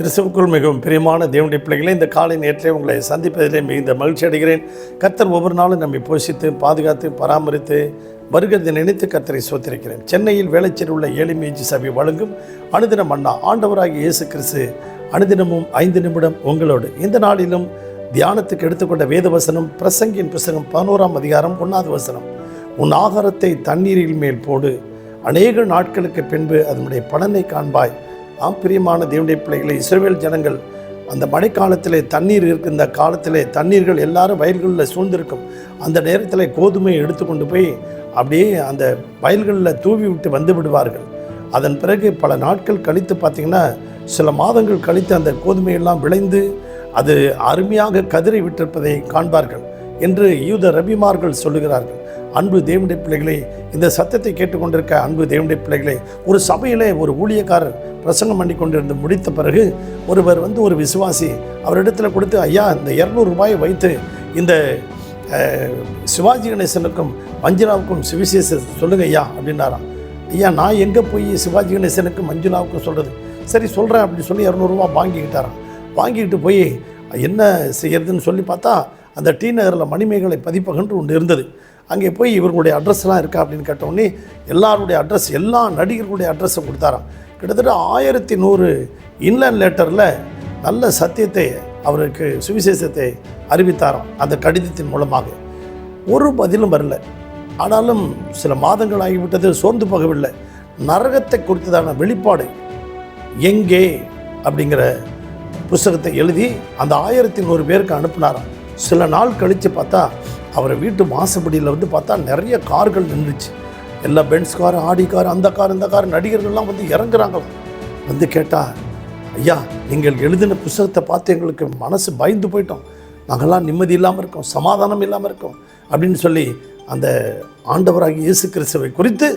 கிறிஸ்துவுக்குள் மிகவும் பிரியமான தேவனுடைய பிள்ளைகளை இந்த காலை நேற்றே உங்களை சந்திப்பதிலே மிகுந்த மகிழ்ச்சி அடைகிறேன். கத்தர் ஒவ்வொரு நாளும் நம்மை போஷித்து பாதுகாத்து பராமரித்து வருகிறதை நினைத்து கத்தரை சோத்திருக்கிறேன். சென்னையில் வேலைச்சேரி உள்ள ஏழிமேஜி சபை வழங்கும் அனுதினம் அண்ணா ஆண்டவராகிய இயேசு கிறிஸ்து அனுதினமும் ஐந்து நிமிடம் உங்களோடு. இந்த நாளிலும் தியானத்துக்கு எடுத்துக்கொண்ட வேதவசனம் பிரசங்கின் புஸ்தகம் பதினோராம் அதிகாரம் ஒன்றாவது வசனம். உன் ஆகாரத்தை தண்ணீரில் மேல் போடு. அநேக நாட்களுக்கு பின்பு அதனுடைய பலனை காண்பாய். ஆம் பிரியமான தேவனுடைய பிள்ளைகளை இஸ்ரேல் ஜனங்கள் அந்த மழைக்காலத்திலே தண்ணீர் இருக்கின்ற காலத்திலே தண்ணீர்கள் எல்லாரும் வயல்களில் சூழ்ந்திருக்கும். அந்த நேரத்தில் கோதுமையை எடுத்துக்கொண்டு போய் அப்படியே அந்த வயல்களில் தூவி விட்டு வந்து விடுவார்கள். அதன் பிறகு பல நாட்கள் கழித்து பார்த்திங்கன்னா சில மாதங்கள் கழித்து அந்த கோதுமையெல்லாம் விளைந்து அது அருமையாக கதிரை விட்டிருப்பதை காண்பார்கள் என்று யூத ரபிமார்கள் சொல்லுகிறார்கள். அன்பு தேவனுடைய பிள்ளைகளே இந்த சத்தத்தை கேட்டுக்கொண்டிருக்க அன்பு தேவனுடைய பிள்ளைகளே ஒரு சபையிலே ஒரு ஊழியக்காரர் பிரசங்கம் பண்ணி கொண்டிருந்து முடித்த பிறகு ஒருவர் வந்து ஒரு விசுவாசி அவரிடத்தில் கொடுத்து ஐயா இந்த இரநூறு ரூபாயை வைத்து இந்த சிவாஜி கணேசனுக்கும் மஞ்சுளாவுக்கும் சுவிசேஷ சொல்லுங்க ஐயா அப்படின்னாராம். ஐயா நான் எங்கே போய் சிவாஜி கணேசனுக்கும் மஞ்சுளாவுக்கும் சொல்கிறது சரி சொல்கிறேன் அப்படின்னு சொல்லி இரநூறுவா வாங்கிக்கிட்டாராம். வாங்கிக்கிட்டு போய் என்ன செய்யறதுன்னு சொல்லி பார்த்தா அந்த டி நகரில் மணிமேகலை பதிப்பகன்று ஒன்று இருந்தது. அங்கே போய் இவர்களுடைய அட்ரஸ்லாம் இருக்கா அப்படின்னு கேட்டோடனே எல்லாருடைய அட்ரஸ் எல்லா நடிகர்களுடைய அட்ரஸை கொடுத்தாராம். கிட்டத்தட்ட ஆயிரத்தி நூறு இன்லேண்ட் லெட்டரில் நல்ல சத்தியத்தை அவருக்கு சுவிசேஷத்தை அறிவித்தாராம் அந்த கடிதத்தின் மூலமாக. ஒரு பதிலும் வரல. ஆனாலும் சில மாதங்கள் ஆகிவிட்டது சோர்ந்து போகவில்லை. நரகத்தை குறித்ததான வெளிப்பாடு எங்கே அப்படிங்கிற புஸ்தகத்தை எழுதி அந்த ஆயிரத்தி நூறு பேருக்கு அனுப்பினாராம். சில நாள் கழித்து பார்த்தா அவர் வீட்டு மாசுபடியில் வந்து பார்த்தா நிறைய கார்கள் நின்றுச்சு. எல்லா பென்ஸ் கார் ஆடி கார் அந்த கார் இந்த கார் நடிகர்கள்லாம் வந்து இறங்குறாங்க. வந்து கேட்டால் ஐயா நீங்கள் எழுதின புஸ்தகத்தை பார்த்து எங்களுக்கு மனசு பயந்து போயிட்டோம். நாங்கள்லாம் நிம்மதி இல்லாமல் இருக்கோம் சமாதானம் இல்லாமல் இருக்கோம். அப்படின்னு சொல்லி அந்த ஆண்டவராகி இயேசு கிறிஸ்துவை குறித்து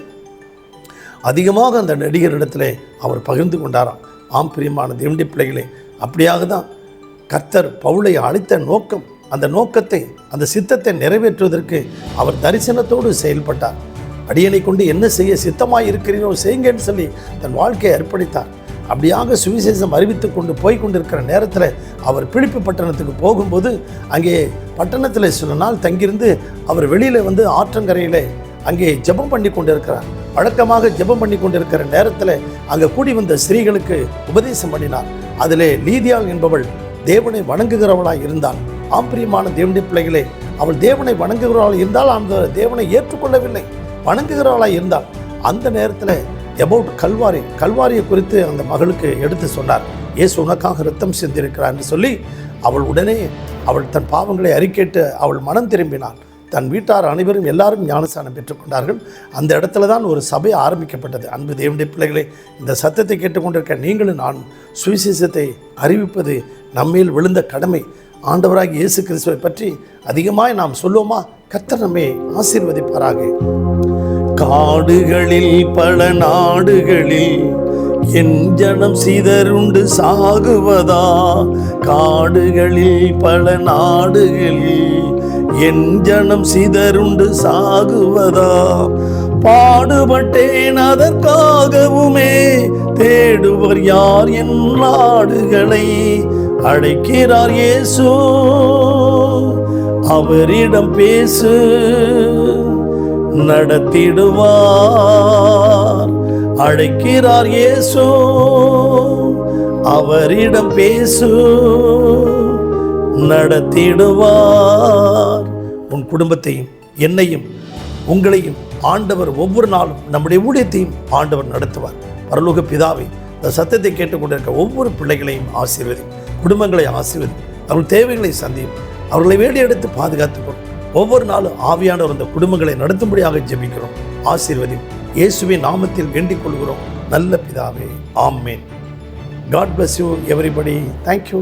அதிகமாக அந்த நடிகரிடத்தில் அவர் பகிர்ந்து கொண்டாராம். ஆம் பிரியமான தேவண்டி பிள்ளைகளே அப்படியாக தான் கர்த்தர் பவுளை அழைத்த நோக்கம் அந்த நோக்கத்தை அந்த சித்தத்தை நிறைவேற்றுவதற்கு அவர் தரிசனத்தோடு செயல்பட்டார். அடியனை கொண்டு என்ன செய்ய சித்தமாக இருக்கிறீரோ செய்யுங்கன்னு சொல்லி தன் வாழ்க்கையை அர்ப்பணித்தார். அப்படியாக சுவிசேஷம் அறிவித்து கொண்டு போய் கொண்டிருக்கிற நேரத்தில் அவர் பிடிப்பு பட்டணத்துக்கு போகும்போது அங்கே பட்டணத்தில் சில நாள் தங்கியிருந்து அவர் வெளியில் வந்து ஆற்றங்கரையில் அங்கே ஜெபம் பண்ணி கொண்டிருக்கிறார். வழக்கமாக ஜெபம் பண்ணி கொண்டிருக்கிற நேரத்தில் அங்கே கூடி வந்த ஸ்திரீகளுக்கு உபதேசம் பண்ணினார். அதிலே லீதியாள் என்பவள் தேவனை வணங்குகிறவளாய் இருந்தாள். ஆம்பிரியமான தேவனுடைய பிள்ளைகளே அவள் தேவனை வணங்குகிறவளாக இருந்தால் அந்த தேவனை ஏற்றுக்கொள்ளவில்லை. வணங்குகிறவளாக இருந்தாள் அந்த நேரத்தில் எபவுட் கல்வாரி கல்வாரியை குறித்து அந்த மகளுக்கு எடுத்து சொன்னார். இயேசு உனக்காக ரத்தம் சிந்திருக்கிறார் என்று சொல்லி அவள் உடனே அவள் தன் பாவங்களை அறிக்கேட்டு அவள் மனம் திரும்பினாள். தன் வீட்டார் அனைவரும் எல்லாரும் ஞானஸ்தானம் பெற்றுக்கொண்டார்கள் அந்த இடத்துல தான் ஒரு சபை ஆரம்பிக்கப்பட்டது. அன்பு தேவனுடைய பிள்ளைகளே இந்த சத்தத்தை கேட்டுக்கொண்டிருக்க நீங்களும் நான் சுவிசேஷத்தை அறிவிப்பது நம்மேல் விழுந்த கடமை. ஆண்டவராக இயேசு கிறிஸ்துவை பற்றி அதிகமாய் நாம் சொல்லுவோமா? கத்தர் நம்மை ஆசீர்வதிப்பாராக. காடுகளில் பல நாடுகளில் என் ஜனம் சிதறுண்டு சாகுவதா? காடுகளில் பல நாடுகளில் என் ஜனம் சிதறுண்டு சாகுவதா? பாடுபட்டேன் அதற்காகவுமே தேடுவர் யார் என் நாடுகளை? அழைக்கிறார் இயேசு. அவரிடம் பேசு நடத்திடுவார். அழைக்கிறார் இயேசு. அவரிடம் பேசு நடத்திடுவார். உன் குடும்பத்தையும் என்னையும் உங்களையும் ஆண்டவர் ஒவ்வொரு நாளும் நம்முடைய ஊழியத்தையும் ஆண்டவர் நடத்துவார். பரலோக பிதாவை இந்த சத்தத்தை கேட்டுக்கொண்டிருக்க ஒவ்வொரு பிள்ளைகளையும் ஆசீர்வதி குடும்பங்களை ஆசீர்வதி அவர்கள் தேவைகளை சந்தியும் அவர்களை வேடி எடுத்து பாதுகாத்துக்கொள். ஒவ்வொரு நாளும் ஆவியானவர் அந்த குடும்பங்களை நடத்தும்படியாக ஜெபிக்கிறோம். ஆசீர்வதி இயேசுவின் நாமத்தில் வேண்டிக் கொள்கிறோம். நல்ல பிதாவே ஆம்மேன் God bless you everybody thank you